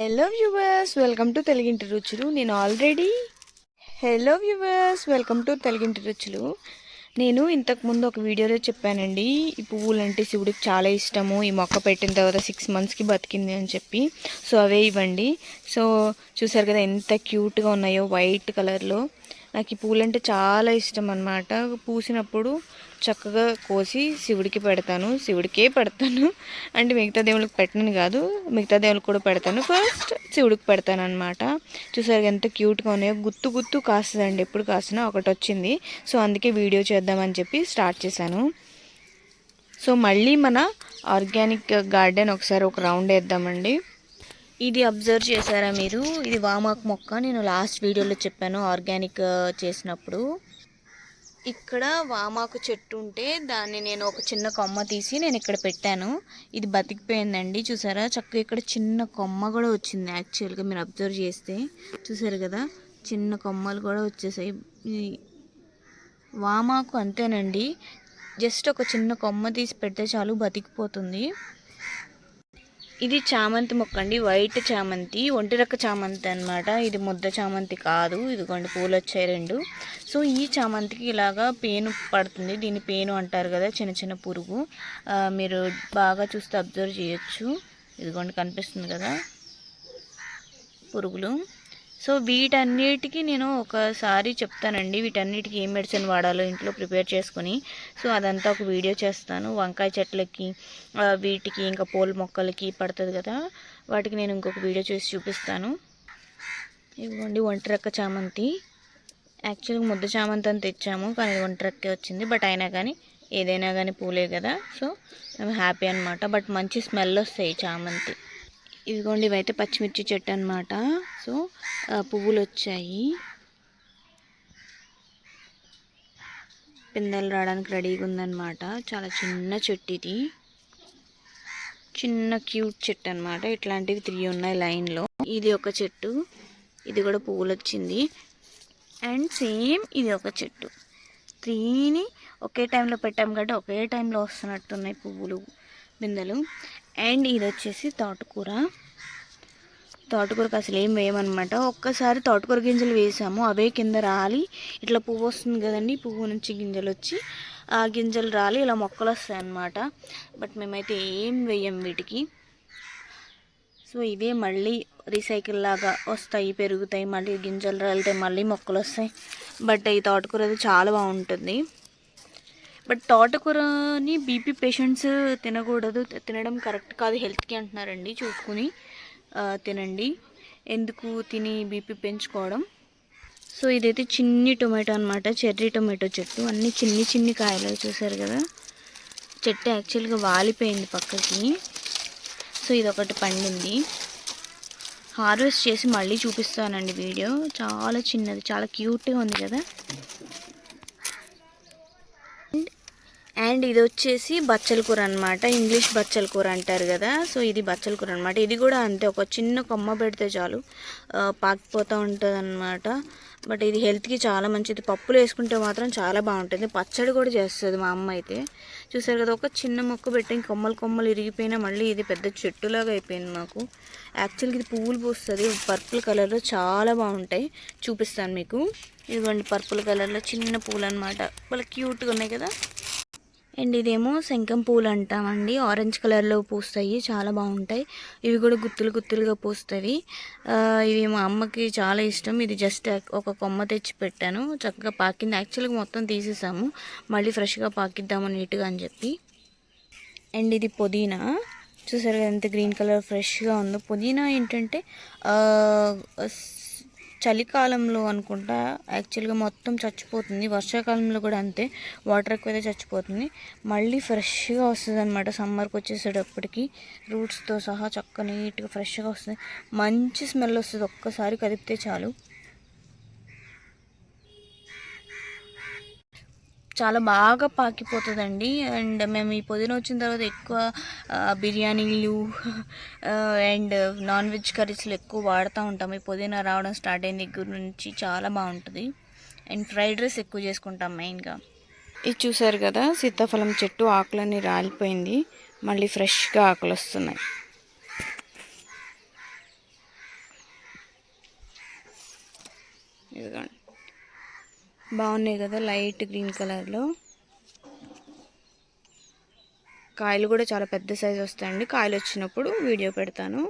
Hello viewers welcome to తెలుగింటి రుచులు నేను already hello viewers welcome to తెలుగింటి రుచులు నేను ఇంతకుముందు ఒక వీడియోలో చెప్పానండి ఈ పువ్వులు అంటే శివుడికి చాలా ఇష్టము. ఈ మొక్క పెట్టిన తర్వాత సిక్స్ మంత్స్కి బతికింది అని చెప్పి. సో అవే ఇవ్వండి. సో చూసారు కదా ఎంత క్యూట్గా ఉన్నాయో వైట్ కలర్లో నాకు ఈ పూలంటే చాలా ఇష్టం అనమాట పూసినప్పుడు చక్కగా కోసి శివుడికి పెడతాను. శివుడికే పెడతాను. అంటే మిగతా దేవుళ్ళకి పెట్టను కాదు. మిగతా దేవుళ్ళకి కూడా పెడతాను. ఫస్ట్ శివుడికి పెడతాను అనమాట చూసారు ఎంత క్యూట్గా ఉన్నాయో. గుత్తు గుత్తు కాస్తుందండి. ఎప్పుడు కాసినా ఒకటి వచ్చింది. సో అందుకే వీడియో చేద్దామని చెప్పి స్టార్ట్ చేశాను. సో మళ్ళీ మన ఆర్గానిక్ గార్డెన్ ఒకసారి ఒక రౌండ్ వేద్దామండి. ఇది అబ్జర్వ్ చేశారా మీరు? ఇది వామాక్ మొక్క. నేను లాస్ట్ వీడియోలో చెప్పాను ఆర్గానిక్ చేసినప్పుడు. ఇక్కడ వామాకు చెట్టు ఉంటే దాన్ని నేను ఒక చిన్న కొమ్మ తీసి నేను ఇక్కడ పెట్టాను. ఇది బతికిపోయిందండి. చూసారా? చక్కగా ఇక్కడ చిన్న కొమ్మ కూడా వచ్చింది యాక్చువల్గా మీరు అబ్జర్వ్ చేస్తే. చూసారు కదా? చిన్న కొమ్మలు కూడా వచ్చేసాయి. వామాకు అంతేనండి. జస్ట్ ఒక చిన్న కొమ్మ తీసి పెడితే చాలు బతికిపోతుంది. ఇది చామంతి మొక్క అండి వైట్ చామంతి ఒంటిరక్క చామంతి అనమాట ఇది ముద్ద చామంతి కాదు. ఇదిగోండి పూలు వచ్చాయి రెండు. సో ఈ చామంతికి ఇలాగా పేను పడుతుంది. దీన్ని పేను అంటారు కదా చిన్న చిన్న పురుగు. మీరు బాగా చూస్తే అబ్జర్వ్ చేయొచ్చు. ఇదిగోండి కనిపిస్తుంది కదా పురుగులు. సో వీటన్నిటికీ నేను ఒకసారి చెప్తానండి. వీటన్నిటికీ ఏం మెడిసిన్ వాడాలో ఇంట్లో ప్రిపేర్ చేసుకుని. సో అదంతా ఒక వీడియో చేస్తాను. వంకాయ చెట్లకి వీటికి ఇంకా పూల మొక్కలకి పడుతుంది కదా వాటికి నేను ఇంకొక వీడియో చేసి చూపిస్తాను. ఇవ్వండి ఒంటరక్క చామంతి. యాక్చువల్గా ముద్ద చామంతి అని తెచ్చాము కానీ ఒంటరక్కే వచ్చింది. బట్ అయినా కానీ ఏదైనా కానీ పూలే కదా. సో మేము హ్యాపీ అనమాట బట్ మంచి స్మెల్ వస్తాయి చామంతి. ఇదిగోండి ఇవైతే పచ్చిమిర్చి చెట్టు అనమాట సో పువ్వులు వచ్చాయి పిందెలు రావడానికి రెడీగా ఉందన్నమాట. చాలా చిన్న చెట్టు ఇది చిన్న క్యూట్ చెట్టు అనమాట ఇట్లాంటివి త్రీ ఉన్నాయి లైన్లో. ఇది ఒక చెట్టు. ఇది కూడా పువ్వులు వచ్చింది అండ్ సేమ్ ఇది ఒక చెట్టు. త్రీని ఒకే టైంలో పెట్టాం కాబట్టి ఒకే టైంలో వస్తున్నట్టున్నాయి పువ్వులు బిందెలు అండ్ ఇది వచ్చేసి తోటకూర. తోటకూరకు అసలు ఏం వేయమన్నమాట ఒక్కసారి తోటకూర గింజలు వేసాము. అవే కింద రాలి. ఇట్లా పువ్వు వస్తుంది కదండి పువ్వు నుంచి గింజలు వచ్చి ఆ గింజలు రాలి. ఇలా మొక్కలు వస్తాయి అన్నమాట బట్ మేమైతే ఏం వేయం వీటికి. సో ఇవే మళ్ళీ రీసైకిల్ లాగా వస్తాయి పెరుగుతాయి. మళ్ళీ గింజలు రాలితే మళ్ళీ మొక్కలు వస్తాయి. బట్ ఈ తోటకూర అది చాలా బాగుంటుంది. బట్ తోటకూరని బీపీ పేషెంట్స్ తినకూడదు. తినడం కరెక్ట్ కాదు. హెల్త్కి అంటున్నారండి. చూసుకుని తినండి. ఎందుకు? తిని బీపీ పెంచుకోవడం. సో ఇదైతే చిన్ని టొమాటో అనమాట చెర్రీ టొమాటో చెట్టు. అన్ని చిన్ని చిన్ని కాయలు చూసారు కదా? చెట్టు యాక్చువల్గా వాలిపోయింది పక్కకి. సో ఇది ఒకటి పండింది. హార్వెస్ట్ చేసి మళ్ళీ చూపిస్తానండి వీడియో. చాలా చిన్నది. చాలా క్యూట్గా ఉంది కదా? అండ్ ఇది వచ్చేసి బచ్చల కూర అనమాట ఇంగ్లీష్ బచ్చల కూర అంటారు కదా. సో ఇది బచ్చల కూర అనమాట ఇది కూడా అంతే ఒక చిన్న కొమ్మ పెడితే చాలు. పాకిపోతూ ఉంటుంది అనమాట బట్ ఇది హెల్త్కి చాలా మంచిది. పప్పులు వేసుకుంటే మాత్రం చాలా బాగుంటుంది. పచ్చడి కూడా చేస్తుంది మా అమ్మ అయితే. చూసారు కదా ఒక చిన్న మొక్క పెట్టి కొమ్మలు కొమ్మలు ఇరిగిపోయినా మళ్ళీ ఇది పెద్ద చెట్టులాగా అయిపోయింది మాకు. యాక్చువల్గా ఇది పువ్వులు పూస్తుంది. పర్పుల్ కలర్లో చాలా బాగుంటాయి. చూపిస్తాను మీకు. ఇదిగోండి పర్పుల్ కలర్లో చిన్న పూలు అనమాట వాళ్ళ క్యూట్గా ఉన్నాయి కదా. అండ్ ఇదేమో శంఖం పూలు అంటామండి ఆరెంజ్ కలర్లో పూస్తాయి. చాలా బాగుంటాయి. ఇవి కూడా గుత్తులు గుత్తులుగా పూస్తాయి. ఇవి మా అమ్మకి చాలా ఇష్టం. ఇది జస్ట్ ఒక కొమ్మ తెచ్చి పెట్టాను. చక్కగా పాకింది. యాక్చువల్గా మొత్తం తీసేసాము. మళ్ళీ ఫ్రెష్గా పాకిద్దాము నీట్గా అని చెప్పి. అండ్ ఇది పుదీనా. చూసారు ఎంత గ్రీన్ కలర్ ఫ్రెష్గా ఉందో. పుదీనా ఏంటంటే చలికాలంలో అనుకుంటా యాక్చువల్గా మొత్తం చచ్చిపోతుంది. వర్షాకాలంలో కూడా అంతే. వాటర్ ఎక్కువైతే చచ్చిపోతుంది. మళ్ళీ ఫ్రెష్గా వస్తుంది అనమాట సమ్మర్కి వచ్చేసేటప్పటికి రూట్స్తో సహా చక్క నీట్గా ఫ్రెష్గా వస్తుంది. మంచి స్మెల్ వస్తుంది. ఒక్కసారి కదిపితే చాలు. చాలా బాగా పాకిపోతుందండి. అండ్ మేము ఈ పుదీనా వచ్చిన తర్వాత ఎక్కువ బిర్యానీలు అండ్ నాన్ వెజ్ కర్రీస్లు ఎక్కువ వాడుతూ ఉంటాం. ఈ పుదీనా రావడం స్టార్ట్ అయిన దగ్గర నుంచి చాలా బాగుంటుంది. అండ్ ఫ్రైడ్ రైస్ ఎక్కువ చేసుకుంటాం మెయిన్గా. ఇది చూసారు కదా సీతాఫలం చెట్టు ఆకులన్నీ రాలిపోయింది. మళ్ళీ ఫ్రెష్గా ఆకులు వస్తున్నాయి. ఇదిగోండి. బాగున్నాయి కదా లైట్ గ్రీన్ కలర్లో. కాయలు కూడా చాలా పెద్ద సైజు వస్తాయండి. కాయలు వచ్చినప్పుడు వీడియో పెడతాను.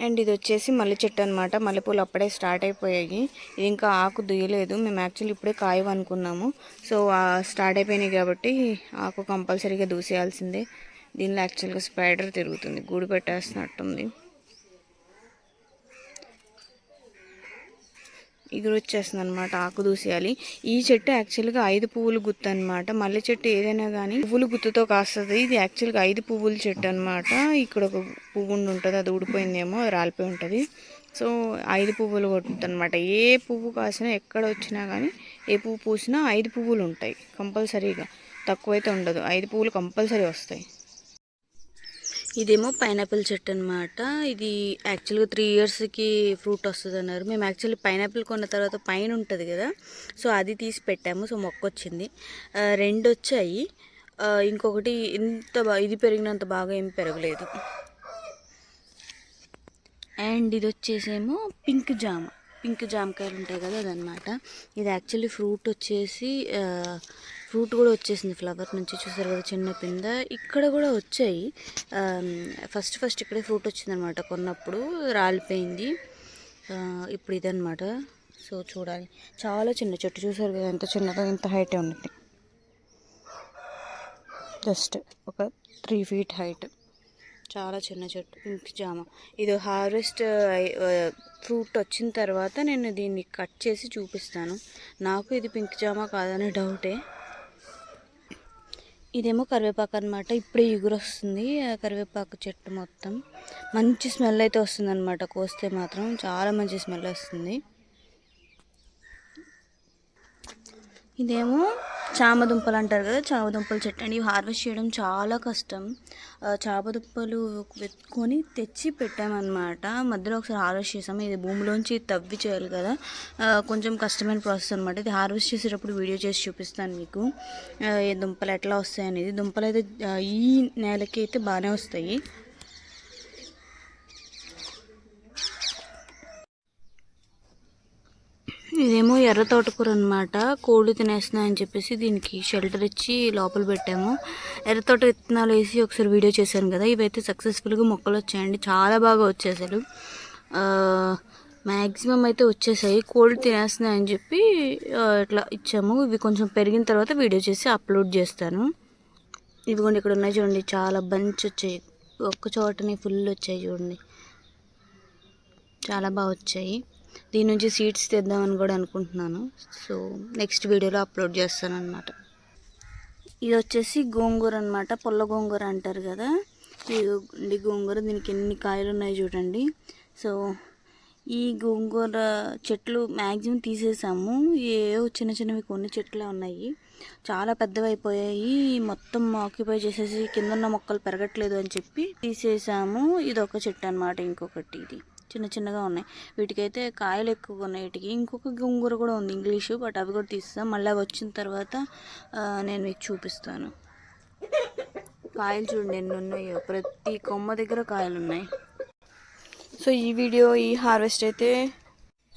అండ్ ఇది వచ్చేసి మల్లె చెట్టు అనమాట మల్లెపూలు అప్పుడే స్టార్ట్ అయిపోయాయి. ఇది ఇంకా ఆకు దుయ్యలేదు. మేము యాక్చువల్లీ ఇప్పుడే కాయవు అనుకున్నాము సో స్టార్ట్ అయిపోయినాయి కాబట్టి ఆకు కంపల్సరీగా దూసేయాల్సిందే. దీనిలో యాక్చువల్గా స్పైడర్ తిరుగుతుంది. గూడు పెట్టేస్తున్నట్టుంది. ఇగురు వచ్చేస్తుంది అనమాట ఆకు దూసేయాలి. ఈ చెట్టు యాక్చువల్గా ఐదు పువ్వులు గుత్తు అనమాట మల్లె చెట్టు ఏదైనా కానీ పువ్వులు గుత్తుతో కాస్తుంది. ఇది యాక్చువల్గా ఐదు పువ్వుల చెట్టు అనమాట ఇక్కడ ఒక పువ్వు ఉండి ఉంటుంది అది ఊడిపోయిందేమో రాలిపోయి ఉంటుంది. సో ఐదు పువ్వులు కొట్టుతుంది ఏ పువ్వు కాసినా ఎక్కడ వచ్చినా కానీ ఏ పువ్వు పూసినా ఐదు పువ్వులు ఉంటాయి కంపల్సరీగా. తక్కువైతే ఉండదు. ఐదు పువ్వులు కంపల్సరీ వస్తాయి. ఇదేమో పైనాపిల్ చెట్టు అనమాట ఇది యాక్చువల్గా త్రీ ఇయర్స్కి ఫ్రూట్ వస్తుంది అన్నారు మేము యాక్చువల్లీ పైనాపిల్ కొన్న తర్వాత పైన ఉంటుంది కదా సో అది తీసి పెట్టాము. సో మొక్క వచ్చింది రెండు వచ్చాయి ఇంకొకటి ఇంత ఇది పెరిగినంత బాగా ఏం పెరగలేదు. అండ్ ఇది వచ్చేసేమో పింక్ జామ. పింక్ జామకాయలు ఉంటాయి కదా అదనమాట ఇది యాక్చువల్లీ ఫ్రూట్ వచ్చేసి ఫ్రూట్ కూడా వచ్చేసింది ఫ్లవర్ నుంచి చూసారు కదా చిన్న పింద. ఇక్కడ కూడా వచ్చాయి. ఫస్ట్ ఫస్ట్ ఇక్కడే ఫ్రూట్ వచ్చిందనమాట కొన్నప్పుడు రాలిపోయింది. ఇప్పుడు ఇదనమాట. సో చూడాలి. చాలా చిన్న చెట్టు చూసారు కదా ఎంత చిన్నగా ఇంత హైటే ఉన్నది. జస్ట్ ఒక త్రీ ఫీట్ హైట్ చాలా చిన్న చెట్టు పింక్ జామ. ఇది హార్వెస్ట్ ఫ్రూట్ వచ్చిన తర్వాత నేను దీన్ని కట్ చేసి చూపిస్తాను. నాకు ఇది పింక్ జామ కాదనే డౌటే ఇదేమో కరివేపాకు అనమాట ఇప్పుడే ఎగురు వస్తుంది ఆ కరివేపాకు చెట్టు మొత్తం. మంచి స్మెల్ అయితే వస్తుంది అనమాట కోస్తే మాత్రం చాలా మంచి స్మెల్ వస్తుంది. ఇదేమో చామదుంపలు అంటారు కదా చామదుంపల చెట్టు. అండి హార్వెస్ట్ చేయడం చాలా కష్టం. ఆ, చామదుంపలు వెతుకొని తెచ్చి పెట్టామన్నమాట. మధ్యలో ఒకసారి హార్వెస్ట్ చేసాము. ఇది భూమిలోంచి తవ్వి చేయాలి కదా. కొంచెం కష్టమైన ప్రాసెస్ అనమాట ఇది హార్వెస్ట్ చేసేటప్పుడు వీడియో చేసి చూపిస్తాను మీకు. ఈ దుంపలు ఎట్లా వస్తాయి అనేది. దుంపలు అయితే ఈ నేలకి అయితే బాగానే వస్తాయి. ఇదేమో ఎర్ర తోటకూర అనమాట కోళ్ళు తినేస్తున్నాయని చెప్పేసి దీనికి షెల్టర్ ఇచ్చి లోపల పెట్టాము. ఎర్ర తోట విత్తనాలు వేసి ఒకసారి వీడియో చేశాను కదా ఇవైతే సక్సెస్ఫుల్గా మొక్కలు వచ్చాయండి. చాలా బాగా వచ్చేసారు అసలు. మ్యాక్సిమం అయితే వచ్చేసాయి. కోళ్ళు తినేస్తున్నాయని చెప్పి ఇట్లా ఇచ్చాము. ఇవి కొంచెం పెరిగిన తర్వాత వీడియో చేసి అప్లోడ్ చేస్తాను. ఇదిగోండి ఇక్కడ ఉన్నాయి చూడండి. చాలా బంచ్ వచ్చాయి. ఒక్క చోటనే ఫుల్ వచ్చాయి చూడండి. చాలా బాగా వచ్చాయి. దీని నుంచి సీడ్స్ తెద్దామని కూడా అనుకుంటున్నాను. సో నెక్స్ట్ వీడియోలో అప్లోడ్ చేస్తాను అనమాట ఇది వచ్చేసి గోంగూర అనమాట పొల్ల గోంగూర అంటారు కదా. ఇది గోంగూర దీనికి ఎన్ని కాయలు ఉన్నాయి చూడండి. సో ఈ గోంగూర చెట్లు మ్యాక్సిమం తీసేసాము. ఏవో చిన్న చిన్నవి కొన్ని చెట్లే ఉన్నాయి. చాలా పెద్దవి అయిపోయాయి. మొత్తం ఆక్యుపై చేసేసి కింద ఉన్న మొక్కలు పెరగట్లేదు అని చెప్పి తీసేసాము. ఇది ఒక చెట్టు అనమాట ఇంకొకటి ఇది. చిన్న చిన్నగా ఉన్నాయి. వీటికైతే కాయలు ఎక్కువగా ఉన్నాయి వీటికి. ఇంకొక గోంగూర కూడా ఉంది ఇంగ్లీషు బట్ అవి కూడా తీస్తాను మళ్ళీ అవి వచ్చిన తర్వాత నేను మీకు చూపిస్తాను. కాయలు చూడండి ఎన్ని ఉన్నాయో. ప్రతి కొమ్మ దగ్గర కాయలు ఉన్నాయి. సో ఈ వీడియో ఈ హార్వెస్ట్ అయితే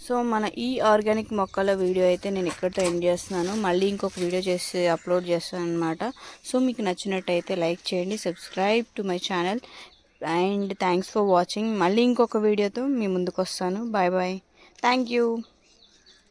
సో మన ఈ ఆర్గానిక్ మొక్కల వీడియో అయితే నేను ఇక్కడితో ఎండ్ చేస్తున్నాను. మళ్ళీ ఇంకొక వీడియో చేసి అప్లోడ్ చేస్తాను అనమాట సో మీకు నచ్చినట్టయితే లైక్ చేయండి subscribe to my channel. And thanks for watching. మళ్ళీ ఇంకొక వీడియోతో మీ ముందుకు వస్తాను బాయ్ బాయ్. Thank you